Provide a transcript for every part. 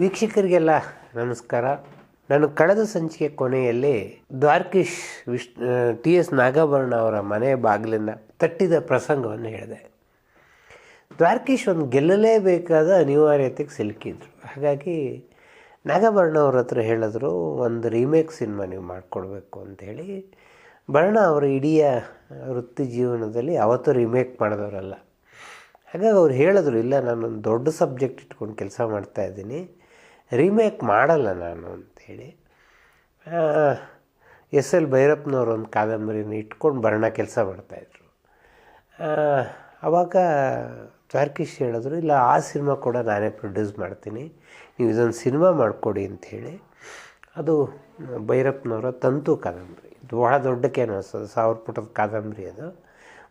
ವೀಕ್ಷಕರಿಗೆಲ್ಲ ನಮಸ್ಕಾರ. ನಾನು ಕಳೆದ ಸಂಚಿಕೆ ಕೊನೆಯಲ್ಲಿ ದ್ವಾರಕೀಶ್ ವಿಶ್ ಟಿ ಎಸ್ ನಾಗಾಭರಣ ಅವರ ಮನೆ ಬಾಗಿಲನ್ನು ತಟ್ಟಿದ ಪ್ರಸಂಗವನ್ನು ಹೇಳಿದೆ. ದ್ವಾರಕೀಶ್ ಒಂದು ಗೆಲ್ಲಲೇಬೇಕಾದ ಅನಿವಾರ್ಯತೆಗೆ ಸಿಲುಕಿದ್ರು. ಹಾಗಾಗಿ ನಾಗಾಭರಣ ಅವ್ರ ಹತ್ರ ಹೇಳಿದ್ರು, ಒಂದು ರೀಮೇಕ್ ಸಿನಿಮಾ ನೀವು ಮಾಡಿಕೊಡ್ಬೇಕು ಅಂಥೇಳಿ. ಭರಣ ಅವರ ಇಡೀ ವೃತ್ತಿ ಜೀವನದಲ್ಲಿ ಯಾವತ್ತೂ ರೀಮೇಕ್ ಮಾಡಿದವರಲ್ಲ. ಹಾಗಾಗಿ ಅವ್ರು ಹೇಳಿದ್ರು, ಇಲ್ಲ, ನಾನೊಂದು ದೊಡ್ಡ ಸಬ್ಜೆಕ್ಟ್ ಇಟ್ಕೊಂಡು ಕೆಲಸ ಮಾಡ್ತಾ ಇದ್ದೀನಿ. ರೀಮೇಕ್ ಮಾಡಲ್ಲ ನಾನು ಅಂಥೇಳಿ. ಎಸ್ ಎಲ್ ಭೈರಪ್ಪನವ್ರು ಒಂದು ಕಾದಂಬರಿನ ಇಟ್ಕೊಂಡು ಬರೋಣ ಕೆಲಸ ಮಾಡ್ತಾಯಿದ್ರು. ಆವಾಗ ದ್ವಾರಕೀಶ್ ಹೇಳಿದ್ರು, ಇಲ್ಲ, ಆ ಸಿನಿಮಾ ಕೂಡ ನಾನೇ ಪ್ರೊಡ್ಯೂಸ್ ಮಾಡ್ತೀನಿ, ನೀವು ಇದೊಂದು ಸಿನಿಮಾ ಮಾಡಿಕೊಡಿ ಅಂಥೇಳಿ. ಅದು ಭೈರಪ್ಪನವರ ತಂತು ಕಾದಂಬರಿ. ಇದು ಭಾಳ ದೊಡ್ಡಕ್ಕೇನು ಅನಿಸ್ತದೆ ಸಾವಿರ ಪುಟದ ಕಾದಂಬರಿ ಅದು.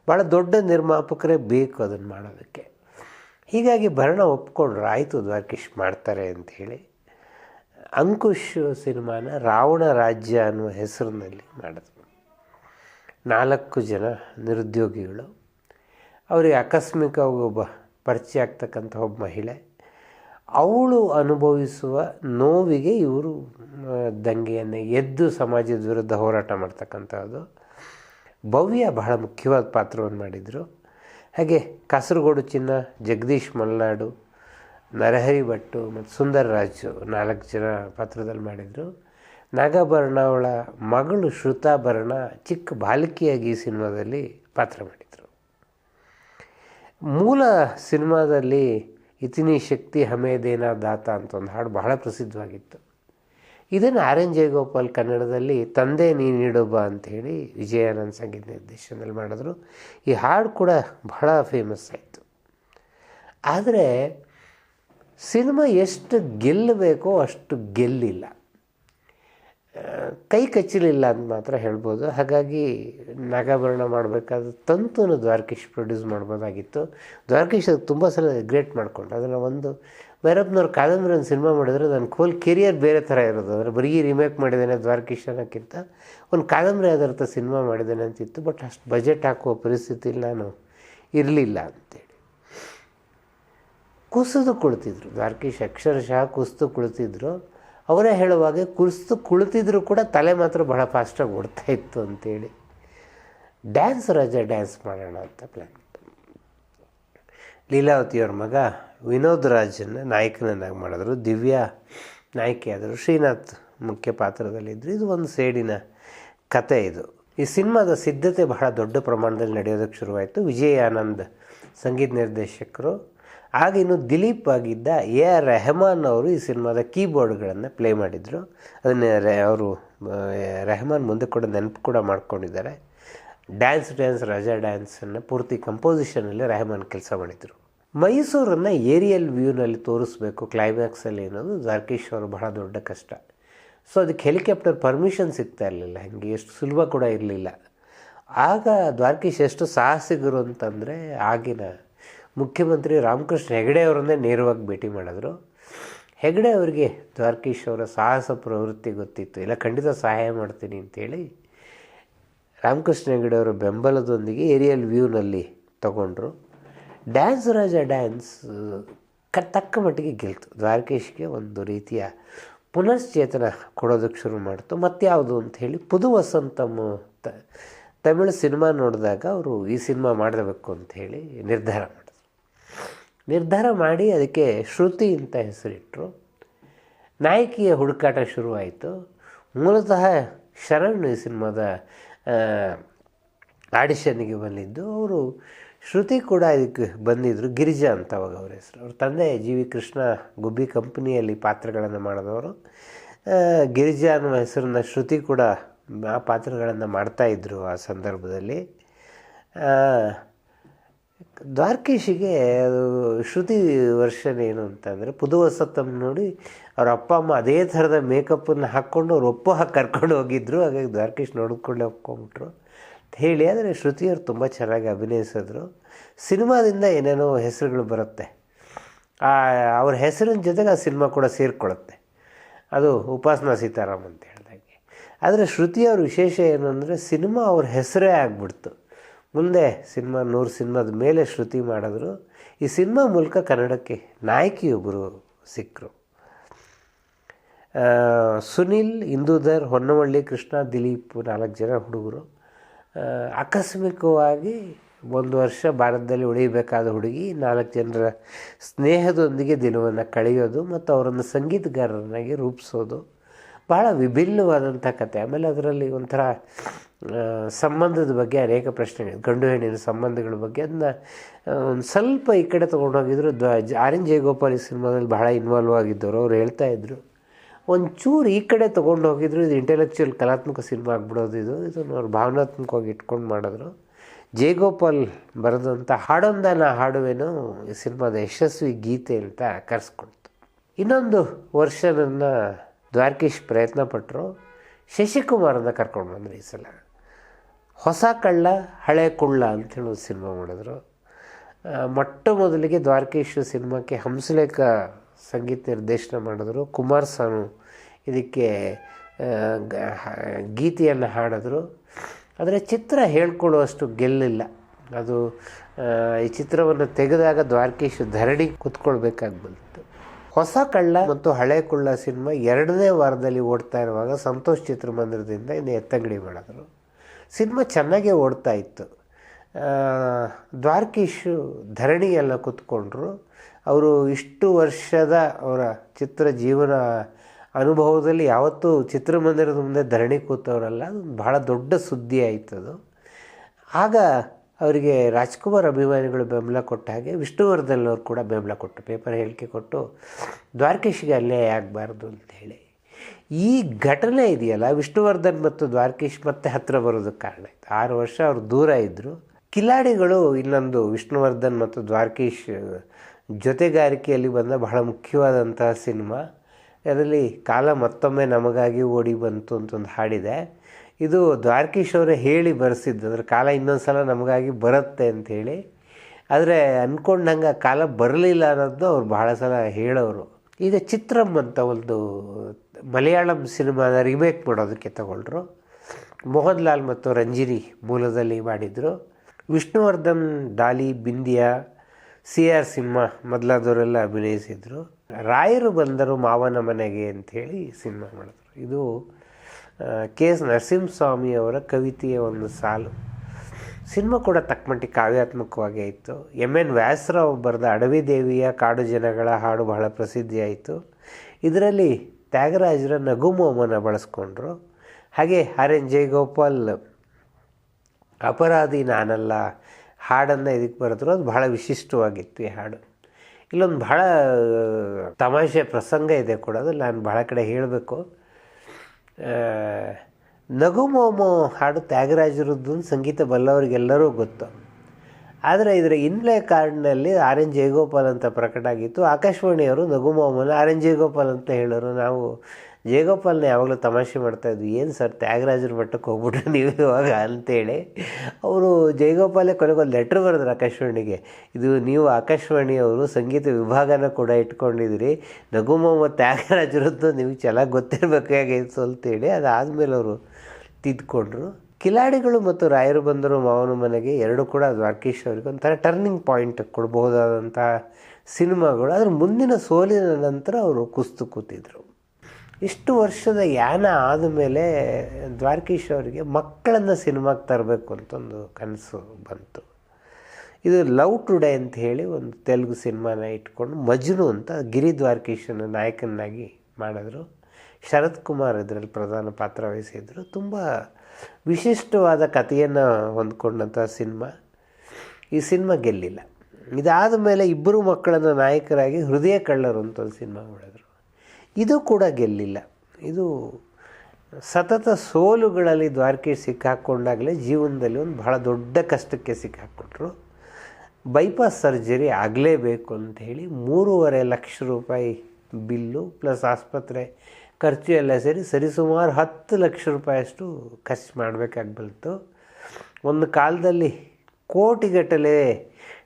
ಭಾಳ ದೊಡ್ಡ ನಿರ್ಮಾಪಕರೇ ಬೇಕು ಅದನ್ನು ಮಾಡೋದಕ್ಕೆ. ಹೀಗಾಗಿ ಭರಣ ಒಪ್ಕೊಂಡ್ರು, ಆಯಿತು ದ್ವಾರಕೀಶ್ ಮಾಡ್ತಾರೆ ಅಂಥೇಳಿ. ಅಂಕುಶ್ ಸಿನಿಮಾನ ರಾವಣ ರಾಜ್ಯ ಅನ್ನುವ ಹೆಸರಿನಲ್ಲಿ ಮಾಡಿದ್ರು. ನಾಲ್ಕು ಜನ ನಿರುದ್ಯೋಗಿಗಳು. ಅವರಿಗೆ ಆಕಸ್ಮಿಕವಾಗಿ ಒಬ್ಬ ಪರಿಚಯ ಆಗ್ತಕ್ಕಂಥ ಒಬ್ಬ ಮಹಿಳೆ. ಅವಳು ಅನುಭವಿಸುವ ನೋವಿಗೆ ಇವರು ದಂಗೆಯನ್ನು ಎದ್ದು ಸಮಾಜದ ವಿರುದ್ಧ ಹೋರಾಟ ಮಾಡ್ತಕ್ಕಂಥದ್ದು. ಭವ್ಯ ಬಹಳ ಮುಖ್ಯವಾದ ಪಾತ್ರವನ್ನು ಮಾಡಿದರು. ಹಾಗೆ ಕಾಸರಗೋಡು ಚಿನ್ನ, ಜಗದೀಶ್ ಮಲ್ನಾಡು ನರಹರಿ ಭಟ್ಟು ಮತ್ತು ಸುಂದರ್ ರಾಜು ನಾಲ್ಕು ಜನ ಪಾತ್ರದಲ್ಲಿ ಮಾಡಿದರು. ನಾಗಾಭರಣ ಅವಳ ಮಗಳು ಶ್ರುತಾಭರಣ ಚಿಕ್ಕ ಬಾಲಕಿಯಾಗಿ ಈ ಸಿನಿಮಾದಲ್ಲಿ ಪಾತ್ರ ಮಾಡಿದರು. ಮೂಲ ಸಿನಿಮಾದಲ್ಲಿ ಇತಿನಿ ಶಕ್ತಿ ಹಮೇದೇನ ದಾತ ಅಂತ ಒಂದು ಹಾಡು ಬಹಳ ಪ್ರಸಿದ್ಧವಾಗಿತ್ತು. ಇದನ್ನು ಆರ್ ಎನ್ ಜಯಗೋಪಾಲ್ ಕನ್ನಡದಲ್ಲಿ ತಂದೆ ನೀ ನೀಡೋಬ ಅಂಥೇಳಿ ವಿಜಯಾನಂದ್ ಸಂಗೀತ ನಿರ್ದೇಶನದಲ್ಲಿ ಮಾಡಿದ್ರು. ಈ ಹಾಡು ಕೂಡ ಬಹಳ ಫೇಮಸ್ ಆಯಿತು. ಆದರೆ ಸಿನಿಮಾ ಎಷ್ಟು ಗೆಲ್ಲಬೇಕೋ ಅಷ್ಟು ಗೆಲ್ಲಿಲ್ಲ. ಕೈ ಕಚ್ಚಲಿಲ್ಲ ಅಂತ ಮಾತ್ರ ಹೇಳ್ಬೋದು. ಹಾಗಾಗಿ ನಾಗಾಭರಣ ಮಾಡಬೇಕಾದ ತಂತುನು ದ್ವಾರಕೀಶ್ ಪ್ರೊಡ್ಯೂಸ್ ಮಾಡ್ಬೋದಾಗಿತ್ತು. ದ್ವಾರಕೀಶ್ ಅದು ತುಂಬ ಸಲ ಗ್ರೇಟ್ ಮಾಡ್ಕೊಂಡು ಅದನ್ನು ಒಂದು ಭೈರಪ್ಪನವ್ರ ಕಾದಂಬರಿ ಒಂದು ಸಿನಿಮಾ ಮಾಡಿದ್ರೆ ನನ್ನ ಕೋಲ್ ಕೆರಿಯರ್ ಬೇರೆ ಥರ ಇರೋದು. ಅಂದರೆ ಬರೀ ರಿಮೇಕ್ ಮಾಡಿದ್ದೇನೆ ದ್ವಾರಕೀಶ್ ಅನ್ನೋಕ್ಕಿಂತ ಒಂದು ಕಾದಂಬರಿ ಆಧಾರಿತ ಸಿನಿಮಾ ಮಾಡಿದ್ದೇನೆ ಅಂತಿತ್ತು. ಬಟ್ ಅಷ್ಟು ಬಜೆಟ್ ಹಾಕುವ ಪರಿಸ್ಥಿತಿಲಿ ನಾನು ಇರಲಿಲ್ಲ ಅಂತೇಳಿ. ಕುಸಿದು ಕುಳಿತಿದ್ರು. ದ್ವಾರಕೀಶ್ ಅಕ್ಷರಶಃ ಕುಸಿದು ಕುಳಿತಿದ್ರು. ಅವರೇ ಹೇಳುವಾಗ ಕುಸಿದು ಕುಳಿತಿದ್ರು ಕೂಡ ತಲೆ ಮಾತ್ರ ಬಹಳ ಫಾಸ್ಟಾಗಿ ಓಡ್ತಾ ಇತ್ತು ಅಂತೇಳಿ. ಡ್ಯಾನ್ಸ್ ರಾಜಾ ಡ್ಯಾನ್ಸ್ ಮಾಡೋಣ ಅಂತ ಪ್ಲ್ಯಾನ್ ಲೀಲಾವತಿಯವ್ರ ಮಗ ವಿನೋದ್ ರಾಜನ್ನ ನಾಯಕನನ್ನಾಗಿ ಮಾಡಿದ್ರು. ದಿವ್ಯಾ ನಾಯಕಿಯಾದರು ಶ್ರೀನಾಥ್ ಮುಖ್ಯ ಪಾತ್ರದಲ್ಲಿದ್ದರು ಇದು ಒಂದು ಸೇಡಿನ ಕತೆ ಇದು. ಈ ಸಿನಿಮಾದ ಸಿದ್ಧತೆ ಬಹಳ ದೊಡ್ಡ ಪ್ರಮಾಣದಲ್ಲಿ ನಡೆಯೋದಕ್ಕೆ ಶುರುವಾಯಿತು. ವಿಜಯ ಆನಂದ್ ಸಂಗೀತ ನಿರ್ದೇಶಕರು. ಆಗ ಇನ್ನು ದಿಲೀಪ್ ಆಗಿದ್ದ ಎ ಆರ್ ರೆಹಮಾನ್ ಅವರು ಈ ಸಿನಿಮಾದ ಕೀಬೋರ್ಡ್ಗಳನ್ನು ಪ್ಲೇ ಮಾಡಿದರು. ಅದನ್ನು ಅವರು ರೆಹಮಾನ್ ಮುಂದೆ ಕೂಡ ನೆನಪು ಕೂಡ ಮಾಡ್ಕೊಂಡಿದ್ದಾರೆ. ಡ್ಯಾನ್ಸ್ ಡ್ಯಾನ್ಸ್, ರಜಾ ಡ್ಯಾನ್ಸನ್ನು ಪೂರ್ತಿ ಕಂಪೋಸಿಷನಲ್ಲಿ ರೆಹಮಾನ್ ಕೆಲಸ ಮಾಡಿದರು. ಮೈಸೂರನ್ನು ಏರಿಯಲ್ ವ್ಯೂನಲ್ಲಿ ತೋರಿಸ್ಬೇಕು, ಕ್ಲೈಮ್ಯಾಕ್ಸಲ್ಲಿ ಅನ್ನೋದು ಜಾರ್ಕೇಶ್ ಅವರು ಬಹಳ ದೊಡ್ಡ ಕಷ್ಟ. ಸೊ, ಅದಕ್ಕೆ ಹೆಲಿಕಾಪ್ಟರ್ ಪರ್ಮಿಷನ್ ಸಿಗ್ತಾ ಇರಲಿಲ್ಲ, ಹಾಗೆ ಎಷ್ಟು ಸುಲಭ ಕೂಡ ಇರಲಿಲ್ಲ. ಆಗ ದ್ವಾರಕೀಶ್ ಎಷ್ಟು ಸಾಹಸಿಗರು ಅಂತಂದರೆ ಆಗಿನ ಮುಖ್ಯಮಂತ್ರಿ ರಾಮಕೃಷ್ಣ ಹೆಗಡೆ ಅವರನ್ನೇ ನೇರವಾಗಿ ಭೇಟಿ ಮಾಡಿದ್ರು. ಹೆಗಡೆ ಅವರಿಗೆ ದ್ವಾರಕೀಶ್ ಅವರ ಸಾಹಸ ಪ್ರವೃತ್ತಿ ಗೊತ್ತಿತ್ತು. ಇಲ್ಲ, ಖಂಡಿತ ಸಹಾಯ ಮಾಡ್ತೀನಿ ಅಂತೇಳಿ ರಾಮಕೃಷ್ಣ ಹೆಗಡೆ ಅವರ ಬೆಂಬಲದೊಂದಿಗೆ ಏರಿಯಲ್ ವ್ಯೂನಲ್ಲಿ ತಗೊಂಡ್ರು. ಡ್ಯಾನ್ಸ್ ರಾಜ ಡ್ಯಾನ್ಸ್, ಕ, ತಕ್ಕ ಮಟ್ಟಿಗೆ ಗೆಲ್ತು. ದ್ವಾರಕೀಶ್ಗೆ ಒಂದು ರೀತಿಯ ಪುನಶ್ಚೇತನ ಕೊಡೋದಕ್ಕೆ ಶುರು ಮಾಡ್ತು. ಮತ್ಯಾವುದು ಅಂತ ಹೇಳಿ ಪುದು ವಸಂತಮ್ ತ, ತಮಿಳು ಸಿನಿಮಾ ನೋಡಿದಾಗ ಅವರು ಈ ಸಿನಿಮಾ ಮಾಡಬೇಕು ಅಂತ ಹೇಳಿ ನಿರ್ಧಾರ ನಿರ್ಧಾರ ಮಾಡಿ ಅದಕ್ಕೆ ಶ್ರುತಿ ಅಂತ ಹೆಸರಿಟ್ಟರು ನಾಯಕಿಯ ಹುಡುಕಾಟ ಶುರುವಾಯಿತು. ಮೂಲತಃ ಶರಣ್ ಈ ಸಿನಿಮಾದ ಆಡಿಷನ್ಗೆ ಬಂದಿದ್ದು. ಅವರು ಶ್ರುತಿ ಕೂಡ ಇದಕ್ಕೆ ಬಂದಿದ್ದರು ಗಿರಿಜಾ ಅಂತ ಅವಾಗ ಅವ್ರ ಹೆಸರು. ಅವ್ರ ತಂದೆ ಜಿ ವಿ ಕೃಷ್ಣ ಗುಬ್ಬಿ ಕಂಪ್ನಿಯಲ್ಲಿ ಪಾತ್ರಗಳನ್ನು ಮಾಡಿದವರು. ಗಿರಿಜಾ ಅನ್ನುವ ಹೆಸರನ್ನ ಶ್ರುತಿ ಕೂಡ ಆ ಪಾತ್ರಗಳನ್ನು ಮಾಡ್ತಾಯಿದ್ರು ಆ ಸಂದರ್ಭದಲ್ಲಿ. ದ್ವಾರಕೀಶಿಗೆ ಅದು ಶ್ರುತಿ ವರ್ಷನ್ ಏನು ಅಂತಂದರೆ ಪುದು ವಸತ್ತಮ್ ನೋಡಿ ಅವ್ರ ಅಪ್ಪ ಅಮ್ಮ ಅದೇ ಥರದ ಮೇಕಪ್ಪನ್ನು ಹಾಕ್ಕೊಂಡು ಅವ್ರು ಒಪ್ಪು ಹಾಕಿ ಕರ್ಕೊಂಡು ಹೋಗಿದ್ರು. ಹಾಗಾಗಿ ದ್ವಾರಕೀಶ್ ನೋಡಿಕೊಂಡೇ ಒಪ್ಕೊಂಬಿಟ್ರು ಅಂತ ಹೇಳಿ. ಆದರೆ ಶ್ರುತಿಯವ್ರು ತುಂಬ ಚೆನ್ನಾಗಿ ಅಭಿನಯಿಸಿದ್ರು. ಸಿನಿಮಾದಿಂದ ಏನೇನೋ ಹೆಸರುಗಳು ಬರುತ್ತೆ. ಅವ್ರ ಹೆಸರಿನ ಜೊತೆಗೆ ಆ ಸಿನಿಮಾ ಕೂಡ ಸೇರಿಕೊಳ್ಳುತ್ತೆ. ಅದು ಉಪಾಸನಾ ಸೀತಾರಾಮ್ ಅಂತ ಹೇಳಿದಾಗೆ. ಆದರೆ ಶ್ರುತಿಯವ್ರ ವಿಶೇಷ ಏನು ಅಂದರೆ ಸಿನಿಮಾ ಅವ್ರ ಹೆಸರೇ ಆಗಿಬಿಡ್ತು. ಮುಂದೆ ಸಿನಿಮಾ, ನೂರು ಸಿನಿಮಾದ ಮೇಲೆ ಶ್ರುತಿ ಮಾಡಿದ್ರು. ಈ ಸಿನಿಮಾ ಮೂಲಕ ಕನ್ನಡಕ್ಕೆ ನಾಯಕಿಯೊಬ್ಬರು ಸಿಕ್ಕರು. ಸುನಿಲ್, ಇಂದೂಧರ್, ಹೊನ್ನವಳ್ಳಿ, ಕೃಷ್ಣ, ದಿಲೀಪ್ ನಾಲ್ಕು ಜನ ಹುಡುಗರು. ಆಕಸ್ಮಿಕವಾಗಿ ಒಂದು ವರ್ಷ ಭಾರತದಲ್ಲಿ ಉಳಿಯಬೇಕಾದ ಹುಡುಗಿ ನಾಲ್ಕು ಜನರ ಸ್ನೇಹದೊಂದಿಗೆ ದಿನವನ್ನು ಕಳೆಯೋದು ಮತ್ತು ಅವರನ್ನು ಸಂಗೀತಗಾರರನ್ನಾಗಿ ರೂಪಿಸೋದು ಭಾಳ ವಿಭಿನ್ನವಾದಂಥ ಕತೆ. ಆಮೇಲೆ ಅದರಲ್ಲಿ ಒಂಥರ ಸಂಬಂಧದ ಬಗ್ಗೆ ಅನೇಕ ಪ್ರಶ್ನೆಗಳು ಗಂಡು ಹೆಣ್ಣಿನ ಸಂಬಂಧಗಳ ಬಗ್ಗೆ ಅದನ್ನ ಒಂದು ಸ್ವಲ್ಪ ಈ ಕಡೆ ತೊಗೊಂಡೋಗಿದ್ರು ದ್ವ ಆರ್ ಎನ್ ಜಯಗೋಪಾಲ್ ಈ ಸಿನಿಮಾದಲ್ಲಿ ಬಹಳ ಇನ್ವಾಲ್ವ್ ಆಗಿದ್ದವರು, ಅವ್ರು ಹೇಳ್ತಾ ಇದ್ರು. ಒಂಚೂರು ಈ ಕಡೆ ತೊಗೊಂಡು ಹೋಗಿದ್ರು, ಇದು ಇಂಟೆಲೆಕ್ಚುಯಲ್ ಕಲಾತ್ಮಕ ಸಿನಿಮಾ ಆಗ್ಬಿಡೋದು, ಇದು, ಇದನ್ನು ಅವ್ರು ಭಾವನಾತ್ಮಕವಾಗಿ ಇಟ್ಕೊಂಡು ಮಾಡಿದ್ರು. ಜಯಗೋಪಾಲ್ ಬರೆದಂಥ ಹಾಡೊಂದ ನಾ ಹಾಡುವೆನು, ಈ ಸಿನಿಮಾದ ಯಶಸ್ವಿ ಗೀತೆ ಅಂತ ಕರೆಸ್ಕೊಳ್ತು ಇನ್ನೊಂದು ವರ್ಷ ನನ್ನ ದ್ವಾರಕೀಶ್ ಪ್ರಯತ್ನ ಪಟ್ಟರು ಶಶಿಕುಮಾರನ್ನ ಕರ್ಕೊಂಡು ಬಂದರು ಈ ಸಲ. ಹೊಸ ಕಳ್ಳ ಹಳೆ ಕುಳ್ಳ ಅಂತೇಳಿ ಒಂದು ಸಿನಿಮಾ ಮಾಡಿದ್ರು. ಮೊಟ್ಟ ಮೊದಲಿಗೆ ದ್ವಾರಕೇಶ್ವರ ಸಿನಿಮಾಕ್ಕೆ ಹಂಸಲೇಖ ಸಂಗೀತ ನಿರ್ದೇಶನ ಮಾಡಿದ್ರು. ಕುಮಾರ್ ಸಾನು ಇದಕ್ಕೆ ಗೀತೆಯನ್ನು ಹಾಡಿದ್ರು. ಆದರೆ ಚಿತ್ರ ಹೇಳ್ಕೊಳ್ಳುವಷ್ಟು ಗೆಲ್ಲಿಲ್ಲ. ಅದು ಈ ಚಿತ್ರವನ್ನು ತೆಗೆದಾಗ ದ್ವಾರಕೀಶ್ ಧರಣಿ ಕುತ್ಕೊಳ್ಬೇಕಾಗಿ ಬಂತು. ಹೊಸ ಕಳ್ಳ ಮತ್ತು ಹಳೆ ಕುಳ್ಳ ಸಿನಿಮಾ ಎರಡನೇ ವಾರದಲ್ಲಿ ಓಡ್ತಾ ಇರುವಾಗ ಸಂತೋಷ್ ಚಿತ್ರಮಂದಿರದಿಂದ ಇನ್ನು ಎತ್ತಂಗಡಿ ಮಾಡಿದ್ರು. ಸಿನಿಮಾ ಚೆನ್ನಾಗೇ ಓಡ್ತಾ ಇತ್ತು. ದ್ವಾರಕೀಶು ಧರಣಿಯೆಲ್ಲ ಕೂತ್ಕೊಂಡ್ರು. ಅವರು ಇಷ್ಟು ವರ್ಷದ ಅವರ ಚಿತ್ರ ಜೀವನ ಅನುಭವದಲ್ಲಿ ಯಾವತ್ತೂ ಚಿತ್ರಮಂದಿರದ ಮುಂದೆ ಧರಣಿ ಕೂತವರಲ್ಲ ಬಹಳ ದೊಡ್ಡ ಸುದ್ದಿ ಆಯ್ತು ಅದು. ಆಗ ಅವರಿಗೆ ರಾಜ್ಕುಮಾರ್ ಅಭಿಮಾನಿಗಳು ಬೆಂಬಲ ಕೊಟ್ಟ ಹಾಗೆ ವಿಷ್ಣುವರ್ಧನ್ ಅವರು ಕೂಡ ಬೆಂಬಲ ಕೊಟ್ಟು ಪೇಪರ್ ಹೇಳಿಕೆ ಕೊಟ್ಟು ದ್ವಾರಕೀಶ್ಗೆ ಅನ್ಯಾಯ ಆಗಬಾರ್ದು ಅಂತೇಳಿ ಈ ಘಟನೆ ಇದೆಯಲ್ಲ, ವಿಷ್ಣುವರ್ಧನ್ ಮತ್ತು ದ್ವಾರಕೀಶ್ ಮತ್ತೆ ಹತ್ತಿರ ಬರೋದಕ್ಕೆ ಕಾರಣ ಆಯ್ತು. ಆರು ವರ್ಷ ಅವರು ದೂರ ಇದ್ದರು ಕಿಲಾಡಿಗಳು ಇನ್ನೊಂದು ವಿಷ್ಣುವರ್ಧನ್ ಮತ್ತು ದ್ವಾರಕೀಶ್ ಜೊತೆಗಾರಿಕೆಯಲ್ಲಿ ಬಂದ ಬಹಳ ಮುಖ್ಯವಾದಂತಹ ಸಿನಿಮಾ. ಅದರಲ್ಲಿ ಕಾಲ ಮತ್ತೊಮ್ಮೆ ನಮಗಾಗಿ ಓಡಿ ಬಂತು ಅಂತ ಒಂದು ಹಾಡಿದೆ. ಇದು ದ್ವಾರಕೀಶ್ ಅವರೇ ಹೇಳಿ ಬರೆಸಿದ್ದು. ಅಂದರೆ ಕಾಲ ಇನ್ನೊಂದು ಸಲ ನಮಗಾಗಿ ಬರುತ್ತೆ ಅಂಥೇಳಿ ಆದರೆ ಅಂದ್ಕೊಂಡಂಗೆ ಕಾಲ ಬರಲಿಲ್ಲ ಅನ್ನೋದು ಅವ್ರು ಬಹಳ ಸಲ ಹೇಳೋರು. ಈಗ ಚಿತ್ರಂ ಅಂತ ಒಂದು ಮಲಯಾಳಂ ಸಿನಿಮಾದ ರಿಮೇಕ್ ಮಾಡೋದಕ್ಕೆ ತಗೊಂಡ್ರು ಮೋಹನ್ ಲಾಲ್ ಮತ್ತು ರಂಜಿನಿ ಮೂಲದಲ್ಲಿ ಮಾಡಿದರು. ವಿಷ್ಣುವರ್ಧನ್, ಡಾಲಿ ಬಿಂದಿಯಾ ಸಿ ಆರ್ ಸಿಂಹ ಮೊದಲಾದವರೆಲ್ಲ ಅಭಿನಯಿಸಿದರು. ರಾಯರು ಬಂದರು ಮಾವನ ಮನೆಗೆ ಅಂಥೇಳಿ ಸಿನಿಮಾ ಮಾಡಿದ್ರು. ಇದು ಕೆ ಎಸ್ ನರಸಿಂಹಸ್ವಾಮಿ ಅವರ ಕವಿತೆಯ ಒಂದು ಸಾಲು. ಸಿನಿಮಾ ಕೂಡ ತಕ್ಕಮಟ್ಟಿಗೆ ಕಾವ್ಯಾತ್ಮಕವಾಗಿ ಇತ್ತು ಎಂ ಎನ್. ವ್ಯಾಸರಾವ್ ಬರೆದ ಅಡವಿ ದೇವಿಯ ಕಾಡು ಜನಗಳ ಹಾಡು ಬಹಳ ಪ್ರಸಿದ್ಧಿಯಾಯಿತು. ಇದರಲ್ಲಿ ತ್ಯಾಗರಾಜರ ನಗುಮೋಮನ ಬಳಸ್ಕೊಂಡ್ರು. ಹಾಗೆ ಆರ್ ಎನ್ ಜಯಗೋಪಾಲ್ ಅಪರಾಧಿ ನಾನಲ್ಲ, ಹಾಡನ್ನು ಇದಕ್ಕೆ ಬರೆದ್ರು. ಅದು ಬಹಳ ವಿಶಿಷ್ಟವಾಗಿತ್ತು ಈ ಹಾಡು. ಇಲ್ಲೊಂದು ಬಹಳ ತಮಾಷೆ ಪ್ರಸಂಗ ಇದೆ ಕೂಡ, ಅದು ನಾನು ಬಹಳ ಕಡೆ ಹೇಳಬೇಕು. ನಗು ಮೋಮೋ ಹಾಡು ತ್ಯಾಗರಾಜರದ್ದು, ಸಂಗೀತ ಬಲ್ಲವರಿಗೆಲ್ಲರೂ ಗೊತ್ತು. ಆದರೆ ಇದರ ಇನ್ಲೇ ಕಾರ್ಡ್ನಲ್ಲಿ ಆರ್ ಎನ್ ಜಯಗೋಪಾಲ್ ಅಂತ ಪ್ರಕಟ ಆಗಿತ್ತು. ಆಕಾಶವಾಣಿಯವರು ನಗು ಮೋಮನ ಆರ್ ಎನ್ ಜಯಗೋಪಾಲ್ ಅಂತ ಹೇಳೋರು. ನಾವು ಜಯಗೋಪಾಲ್ನ ಯಾವಾಗಲೂ ತಮಾಷೆ ಮಾಡ್ತಾಯಿದ್ವಿ ಏನು ಸರ್ ತ್ಯಾಗರಾಜರ ಮಟ್ಟಕ್ಕೆ ಹೋಗ್ಬಿಟ್ರೆ ನೀವು ಇವಾಗ ಅಂತೇಳಿ. ಅವರು ಜಯಗೋಪಾಲೇ ಕೊನೆಗೊಂದು ಲೆಟ್ರ್ ಬರೆದ್ರು ಆಕಾಶವಾಣಿಗೆ. ಇದು ನೀವು ಆಕಾಶವಾಣಿಯವರು ಸಂಗೀತ ವಿಭಾಗನ ಕೂಡ ಇಟ್ಕೊಂಡಿದ್ದೀರಿ. ನಗು ಮೊಹಮ್ಮದ್ ತ್ಯಾಗರಾಜರದ್ದು ನಿಮಗೆ ಚೆನ್ನಾಗಿ ಗೊತ್ತಿರಬೇಕಾಗಿತ್ತು ಅಂತೇಳಿ ಅದಾದಮೇಲೆ ಅವರು ತಿದ್ಕೊಂಡ್ರು. ಕಿಲಾಡಿಗಳು ಮತ್ತು ರಾಯರು ಬಂದರು ಮಾವನ ಮನೆಗೆ ಎರಡು ಕೂಡ ದ್ವಾರಕೀಶ್ ಅವರಿಗೆ ಒಂಥರ ಟರ್ನಿಂಗ್ ಪಾಯಿಂಟ್ ಕೊಡಬಹುದಾದಂಥ ಸಿನಿಮಾಗಳು. ಆದರೆ ಮುಂದಿನ ಸೋಲಿನ ನಂತರ ಅವರು ಕುಸ್ತು ಕೂತಿದ್ರು. ಇಷ್ಟು ವರ್ಷದ ಯಾನ ಆದಮೇಲೆ ದ್ವಾರಕೀಶ್ ಅವರಿಗೆ ಮಕ್ಕಳನ್ನು ಸಿನಿಮಾಗೆ ತರಬೇಕು ಅಂತ ಒಂದು ಕನಸು ಬಂತು. ಇದು ಲವ್ ಟುಡೇ ಅಂತ ಹೇಳಿ ಒಂದು ತೆಲುಗು ಸಿನಿಮಾನ ಇಟ್ಕೊಂಡು ಮಜ್ನು ಅಂತ ಗಿರಿ ದ್ವಾರಕೀಶನ ನಾಯಕನಾಗಿ ಮಾಡಿದ್ರು. ಶರತ್ ಕುಮಾರ್ ಇದರಲ್ಲಿ ಪ್ರಧಾನ ಪಾತ್ರ ವಹಿಸಿದ್ರು. ತುಂಬ ವಿಶಿಷ್ಟವಾದ ಕಥೆಯನ್ನು ಹೊಂದ್ಕೊಂಡಂಥ ಸಿನಿಮಾ. ಈ ಸಿನಿಮಾ ಗೆಲ್ಲಿಲ್ಲ. ಇದಾದ ಮೇಲೆ ಇಬ್ಬರು ಮಕ್ಕಳನ್ನು ನಾಯಕರಾಗಿ ಹೃದಯ ಕಳ್ಳರು ಅಂತ ಒಂದು ಸಿನಿಮಾ ಮಾಡಿದ್ರು. ಇದು ಕೂಡ ಗೆಲ್ಲಿಲ್ಲ. ಇದು ಸತತ ಸೋಲುಗಳಲ್ಲಿ ದ್ವಾರಕೆ ಸಿಕ್ಕಾಕ್ಕೊಂಡಾಗಲೇ ಜೀವನದಲ್ಲಿ ಒಂದು ಬಹಳ ದೊಡ್ಡ ಕಷ್ಟಕ್ಕೆ ಸಿಕ್ಕಾಕ್ಕೊಟ್ರು. ಬೈಪಾಸ್ ಸರ್ಜರಿ ಆಗಲೇಬೇಕು ಅಂತ ಹೇಳಿ ಮೂರುವರೆ ಲಕ್ಷ ರೂಪಾಯಿ ಬಿಲ್ಲು, ಪ್ಲಸ್ ಆಸ್ಪತ್ರೆ ಖರ್ಚು ಎಲ್ಲ ಸೇರಿ ಸರಿಸುಮಾರು ಹತ್ತು ಲಕ್ಷ ರೂಪಾಯಿಯಷ್ಟು ಖರ್ಚು ಮಾಡಬೇಕಾಗಿ ಬಂತು ಒಂದು ಕಾಲದಲ್ಲಿ ಕೋಟಿಗಟ್ಟಲೆ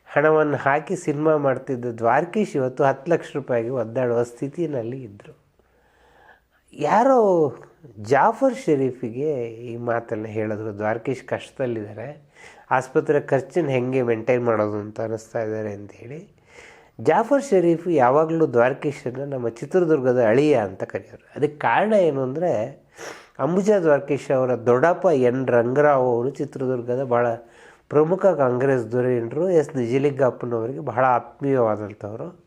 ಹಣವನ್ನು ಹಾಕಿ ಸಿನಿಮಾ ಮಾಡ್ತಿದ್ದ ದ್ವಾರಕೀಶ್ ಇವತ್ತು ಹತ್ತು ಲಕ್ಷ ರೂಪಾಯಿಗೆ ಒದ್ದಾಡುವ ಸ್ಥಿತಿನಲ್ಲಿ ಇದ್ದರು ಯಾರೋ ಜಾಫರ್ ಶರೀಫಿಗೆ ಈ ಮಾತನ್ನು ಹೇಳಿದ್ರು. ದ್ವಾರಕೀಶ್ ಕಷ್ಟದಲ್ಲಿದ್ದಾರೆ. ಆಸ್ಪತ್ರೆ ಖರ್ಚನ್ನು ಹೆಂಗೆ ಮೇಂಟೈನ್ ಮಾಡೋದು ಅಂತ ಅನ್ನಿಸ್ತಾ ಇದ್ದಾರೆ ಅಂಥೇಳಿ ಜಾಫರ್ ಶರೀಫ್ ಯಾವಾಗಲೂ ದ್ವಾರಕೀಶನ ನಮ್ಮ ಚಿತ್ರದುರ್ಗದ ಅಳಿಯ ಅಂತ ಕರೆಯೋರು. ಅದಕ್ಕೆ ಕಾರಣ ಏನು ಅಂದರೆ, ಅಂಬುಜಾ ದ್ವಾರಕೀಶ್ ಅವರ ದೊಡ್ಡಪ್ಪ ಎನ್ ರಂಗರಾವ್ ಅವರು ಚಿತ್ರದುರ್ಗದ ಭಾಳ ಪ್ರಮುಖ ಕಾಂಗ್ರೆಸ್ ಧುರೀಣರು, ಎಸ್ ನಿಜಲಿಂಗಪ್ಪನವರಿಗೆ ಬಹಳ ಆತ್ಮೀಯವಾದಂಥವರು.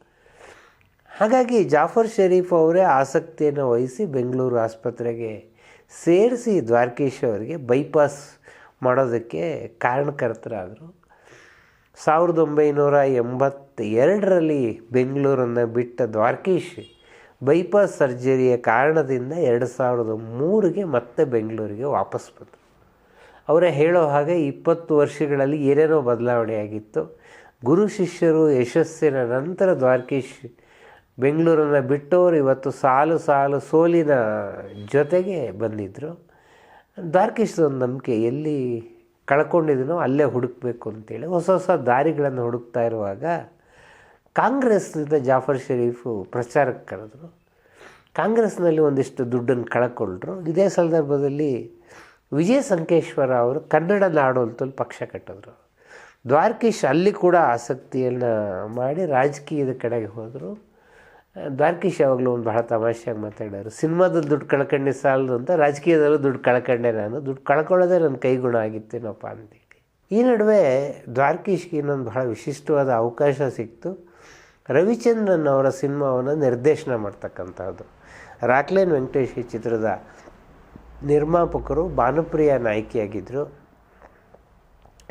ಹಾಗಾಗಿ ಜಾಫರ್ ಶರೀಫ್ ಅವರೇ ಆಸಕ್ತಿಯನ್ನು ವಹಿಸಿ ಬೆಂಗಳೂರು ಆಸ್ಪತ್ರೆಗೆ ಸೇರಿಸಿ ದ್ವಾರಕೀಶ್ ಅವರಿಗೆ ಬೈಪಾಸ್ ಮಾಡೋದಕ್ಕೆ ಕಾರಣಕರ್ತರಾದರು. ಸಾವಿರದ ಒಂಬೈನೂರ ಎಂಬತ್ತೆರಡರಲ್ಲಿ ಬೆಂಗಳೂರನ್ನು ಬಿಟ್ಟ ದ್ವಾರಕೀಶ್ ಬೈಪಾಸ್ ಸರ್ಜರಿಯ ಕಾರಣದಿಂದ ಎರಡು ಸಾವಿರದ ಮೂರಿಗೆ ಮತ್ತೆ ಬೆಂಗಳೂರಿಗೆ ವಾಪಸ್ ಬಂದರು ಅವರೇ ಹೇಳೋ ಹಾಗೆ ಇಪ್ಪತ್ತು ವರ್ಷಗಳಲ್ಲಿ ಏನೇನೋ ಬದಲಾವಣೆಯಾಗಿತ್ತು. ಗುರು ಶಿಷ್ಯರು ಯಶಸ್ಸಿನ ನಂತರ ದ್ವಾರಕೀಶ್ ಬೆಂಗಳೂರನ್ನು ಬಿಟ್ಟವರು ಇವತ್ತು ಸಾಲು ಸಾಲು ಸೋಲಿನ ಜೊತೆಗೆ ಬಂದಿದ್ದರು ದ್ವಾರಕೀಶ್ ಒಂದು ನಂಬಿಕೆ, ಎಲ್ಲಿ ಕಳ್ಕೊಂಡಿದ್ದೀನೋ ಅಲ್ಲೇ ಹುಡುಕಬೇಕು ಅಂತೇಳಿ ಹೊಸ ಹೊಸ ದಾರಿಗಳನ್ನು ಹುಡುಕ್ತಾ ಇರುವಾಗ ಕಾಂಗ್ರೆಸ್ನಿಂದ ಜಾಫರ್ ಶರೀಫು ಪ್ರಚಾರಕ್ಕೆ ಕರೆದ್ರು. ಕಾಂಗ್ರೆಸ್ನಲ್ಲಿ ಒಂದಿಷ್ಟು ದುಡ್ಡನ್ನು ಕಳ್ಕೊಂಡ್ರು. ಇದೇ ಸಂದರ್ಭದಲ್ಲಿ ವಿಜಯ ಸಂಕೇಶ್ವರ ಅವರು ಕನ್ನಡ ನಾಡು ಅಂತಲ್ಲಿ ಪಕ್ಷ ಕಟ್ಟಿದ್ರು. ದ್ವಾರಕೀಶ್ ಅಲ್ಲಿ ಕೂಡ ಆಸಕ್ತಿಯನ್ನು ಮಾಡಿ ರಾಜಕೀಯದ ಕಡೆಗೆ ಹೋದರು. ದ್ವಾರಕೀಶ್ ಯಾವಾಗಲೂ ಒಂದು ಬಹಳ ತಮಾಷೆಯಾಗಿ ಮಾತಾಡೋರು. ಸಿನಿಮಾದಲ್ಲಿ ದುಡ್ಡು ಕಳ್ಕೊಂಡೆ ಸಾಲದು ಅಂತ, ರಾಜಕೀಯದಲ್ಲೂ ದುಡ್ಡು ಕಳ್ಕೊಂಡೆ ನಾನು. ದುಡ್ಡು ಕಳ್ಕೊಳ್ಳೋದೇ ನನ್ನ ಕೈಗುಣ ಆಗಿತ್ತೇನಪ್ಪ ಅಂತೇಳಿ ಈ ನಡುವೆ ದ್ವಾರಕೀಶ್ಗೆ ಇನ್ನೊಂದು ಬಹಳ ವಿಶಿಷ್ಟವಾದ ಅವಕಾಶ ಸಿಕ್ತು. ರವಿಚಂದ್ರನ್ ಅವರ ಸಿನಿಮಾವನ್ನು ನಿರ್ದೇಶನ ಮಾಡ್ತಕ್ಕಂಥದ್ದು. ರಾಕ್ಲೇನ್ ವೆಂಕಟೇಶ್ ಈ ಚಿತ್ರದ ನಿರ್ಮಾಪಕರು, ಭಾನುಪ್ರಿಯ ನಾಯಕಿಯಾಗಿದ್ದರು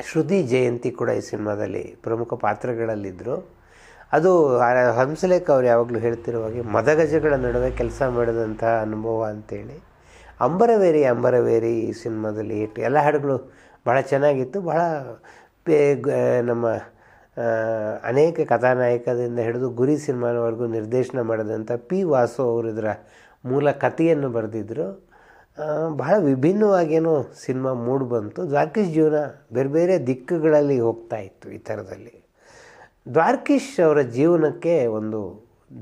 ಶ್ರುತಿ ಜಯಂತಿ ಕೂಡ ಈ ಸಿನಿಮಾದಲ್ಲಿ ಪ್ರಮುಖ ಪಾತ್ರಗಳಲ್ಲಿದ್ದರು ಅದು ಹಂಸಲೇಖ ಅವ್ರು ಯಾವಾಗಲೂ ಹೇಳ್ತಿರುವಾಗೆ ಮದಗಜಗಳ ನಡುವೆ ಕೆಲಸ ಮಾಡಿದಂಥ ಅನುಭವ ಅಂತೇಳಿ. ಅಂಬರವೇರಿ ಅಂಬರವೇರಿ ಈ ಸಿನಿಮಾದಲ್ಲಿ ಹಿಟ್ ಎಲ್ಲ ಹಾಡುಗಳು ಭಾಳ ಚೆನ್ನಾಗಿತ್ತು. ಪೇ ನಮ್ಮ ಅನೇಕ ಕಥಾನಾಯಕದಿಂದ ಹಿಡಿದು ಗುರಿ ಸಿನಿಮಾನವರೆಗೂ ನಿರ್ದೇಶನ ಮಾಡಿದಂಥ ಪಿ ವಾಸು ಅವರು ಇದರ ಮೂಲ ಕಥೆಯನ್ನು ಬರೆದಿದ್ದರು ಬಹಳ ವಿಭಿನ್ನವಾಗೇನೋ ಸಿನಿಮಾ ಮೂಡ್ ಬಂತು. ದ್ವಾರಕೀಶ್ ಜೀವನ ಬೇರೆ ಬೇರೆ ದಿಕ್ಕುಗಳಲ್ಲಿ ಹೋಗ್ತಾ ಇತ್ತು ಈ ಥರದಲ್ಲಿ. ದ್ವಾರಕೀಶ್ ಅವರ ಜೀವನಕ್ಕೆ ಒಂದು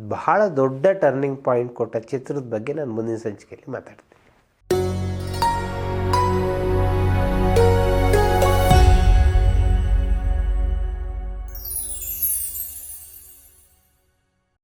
ಬಹಳ ದೊಡ್ಡ ಟರ್ನಿಂಗ್ ಪಾಯಿಂಟ್ ಕೊಟ್ಟ ಚಿತ್ರದ ಬಗ್ಗೆ ನಾನು ಮುಂದಿನ ಸಂಚಿಕೆಯಲ್ಲಿ ಮಾತಾಡ್ತೀನಿ.